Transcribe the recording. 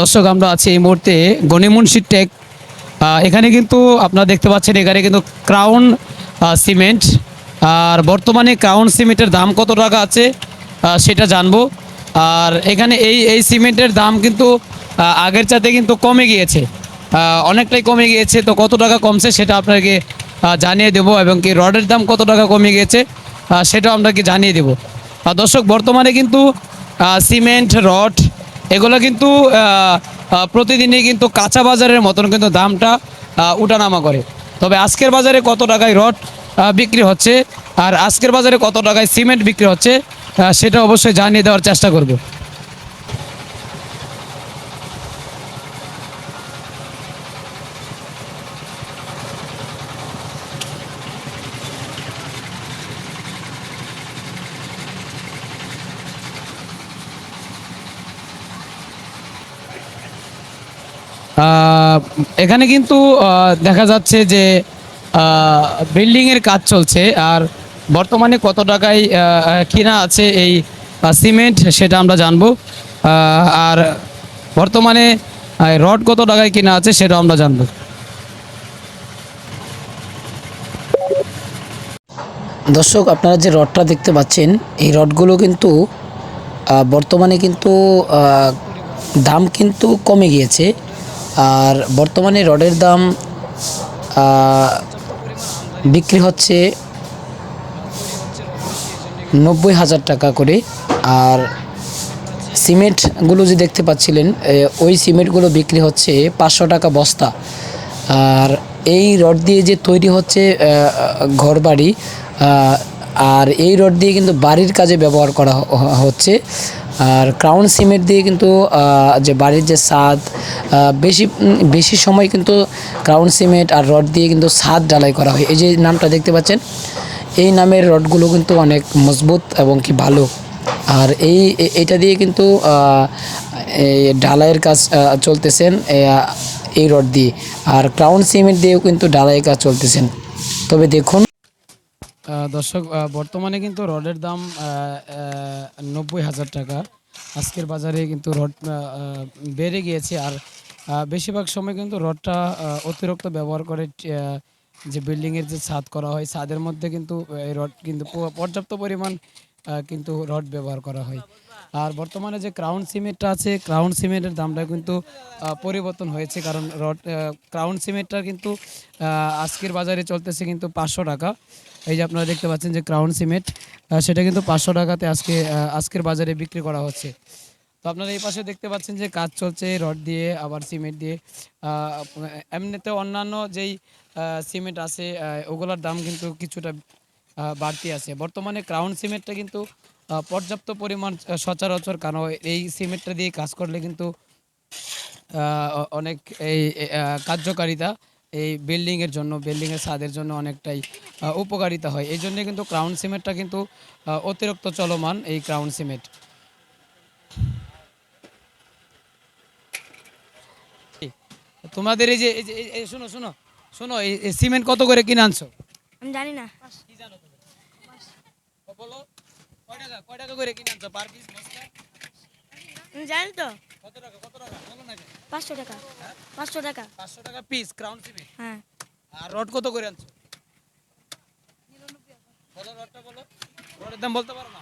দর্শক, আমরা আছি এই মুহূর্তে গণিমুন্সি টেক এখানে কিন্তু আপনারা দেখতে পাচ্ছেন, এখানে কিন্তু ক্রাউন সিমেন্ট আর বর্তমানে ক্রাউন সিমেন্টের দাম কত টাকা আছে সেটা জানব। আর এখানে এই এই সিমেন্টের দাম কিন্তু আগের চাতে কিন্তু কমে গিয়েছে। অনেকটাই কমে গিয়েছে, তো কত টাকা কমছে সেটা আপনাকে জানিয়ে দেবো, এবং কি রডের দাম কত টাকা কমে গিয়েছে সেটাও আপনাকে জানিয়ে দেবো। দর্শক, বর্তমানে কিন্তু সিমেন্ট রড এগুলো কিন্তু প্রতিদিনই কিন্তু কাঁচা বাজারের মতন কিন্তু দামটা উঠানামা করে। তবে আজকের বাজারে কত টাকায় রড বিক্রি হচ্ছে? আর আজকের বাজারে কত টাকায় সিমেন্ট বিক্রি হচ্ছে? সেটা অবশ্যই জানিয়ে দেওয়ার চেষ্টা করব। এখানে কিন্তু দেখা যাচ্ছে যে বিল্ডিংয়ের কাজ চলছে আর বর্তমানে কত টাকায় কিনা আছে এই সিমেন্ট সেটা আমরা জানব। আর বর্তমানে রড কত টাকায় কিনা আছে সেটা আমরা জানব। দর্শক, আপনারা যে রডটা দেখতে পাচ্ছেন, এই রডগুলো কিন্তু বর্তমানে কিন্তু দাম কিন্তু কমে গিয়েছে। আর বর্তমানে রডের দাম বিক্রি হচ্ছে নব্বই হাজার টাকা করে। আর সিমেন্টগুলো যে দেখতে পাচ্ছিলেন ওই সিমেন্টগুলো বিক্রি হচ্ছে পাঁচশো টাকা বস্তা। আর এই রড দিয়ে যে তৈরি হচ্ছে ঘর বাড়ি আর এই রড দিয়ে কিন্তু বাড়ির কাজে ব্যবহার করা হচ্ছে। আর ক্রাউন সিমেন্ট দিয়ে কিন্তু যে বাড়ির যে ছাদ বেশি বেশি সময় কিন্তু ক্রাউন সিমেন্ট আর রড দিয়ে কিন্তু ছাদ ঢালাই করা হয়। এই যে নামটা দেখতে পাচ্ছেন, এই নামের রডগুলো কিন্তু অনেক মজবুত এবং কি ভালো। আর এই এটা দিয়ে কিন্তু ঢালাইয়ের কাজ চলতেছেন এই রড দিয়ে। আর ক্রাউন সিমেন্ট দিয়েও কিন্তু ঢালাইয়ের কাজ চলতেছেন। তবে দেখুন দর্শক বর্তমানে কিন্তু রডের দাম নব্বই হাজার টাকা। আজকের বাজারে কিন্তু রড বেড়ে গিয়েছে আর বেশিরভাগ সময় কিন্তু রডটা অতিরিক্ত ব্যবহার করে যে বিল্ডিংয়ের যে ছাদ করা হয়, ছাদের মধ্যে কিন্তু এই রড কিন্তু পর্যাপ্ত পরিমাণ কিন্তু রড ব্যবহার করা হয়। আর বর্তমানে যে ক্রাউন সিমেন্টটা আছে ক্রাউন সিমেন্টের দামটা কিন্তু পরিবর্তন হয়েছে কারণ রড ক্রাউন সিমেন্টটা কিন্তু আজকের বাজারে চলতেছে কিন্তু পাঁচশো টাকা। এই যে আপনারা দেখতে পাচ্ছেন যে ক্রাউন সিমেন্ট সেটা কিন্তু পাঁচশো টাকাতে আজকে আজকের বাজারে বিক্রি করা হচ্ছে। তো আপনারা এই পাশে দেখতে পাচ্ছেন যে কাজ চলছে, রড দিয়ে, আবার সিমেন্ট দিয়ে। এমনিতে অন্যান্য যেই সিমেন্ট আছে ওগুলোর দাম কিন্তু কিছুটা বাড়তি আছে। বর্তমানে ক্রাউন সিমেন্টটা কিন্তু পর্যাপ্ত পরিমাণ সচরাচর, কারণ এই সিমেন্টটা দিয়ে কাজ করলে কিন্তু অনেক এই কার্যকারিতা এই বিল্ডিং এর জন্য বিল্ডিং এর ছাদের জন্য অনেকটাই উপকারিতা হয়। এই জন্য কিন্তু ক্রাউন সিমেন্টটা কিন্তু অতিরিক্ত চলমান এই ক্রাউন সিমেন্ট তোমাদের এই যে এই শোনো শোনো শোনো এই সিমেন্ট কত করে কিনে আনছো? আমি জানি না। কি জানো তুমি? বলো কয় টাকা কয় টাকা করে কিনে আনছো? পার পিস জানি তো। কত টাকা? কত টাকা? পাঁচশো টাকা। পাঁচশো টাকা। পাঁচশো টাকা পিস ক্রাউন সিমেন্ট হ্যাঁ। আর রড কত করে আনছো? বলো রডটা বলো? রডের দাম বলতে পারো না?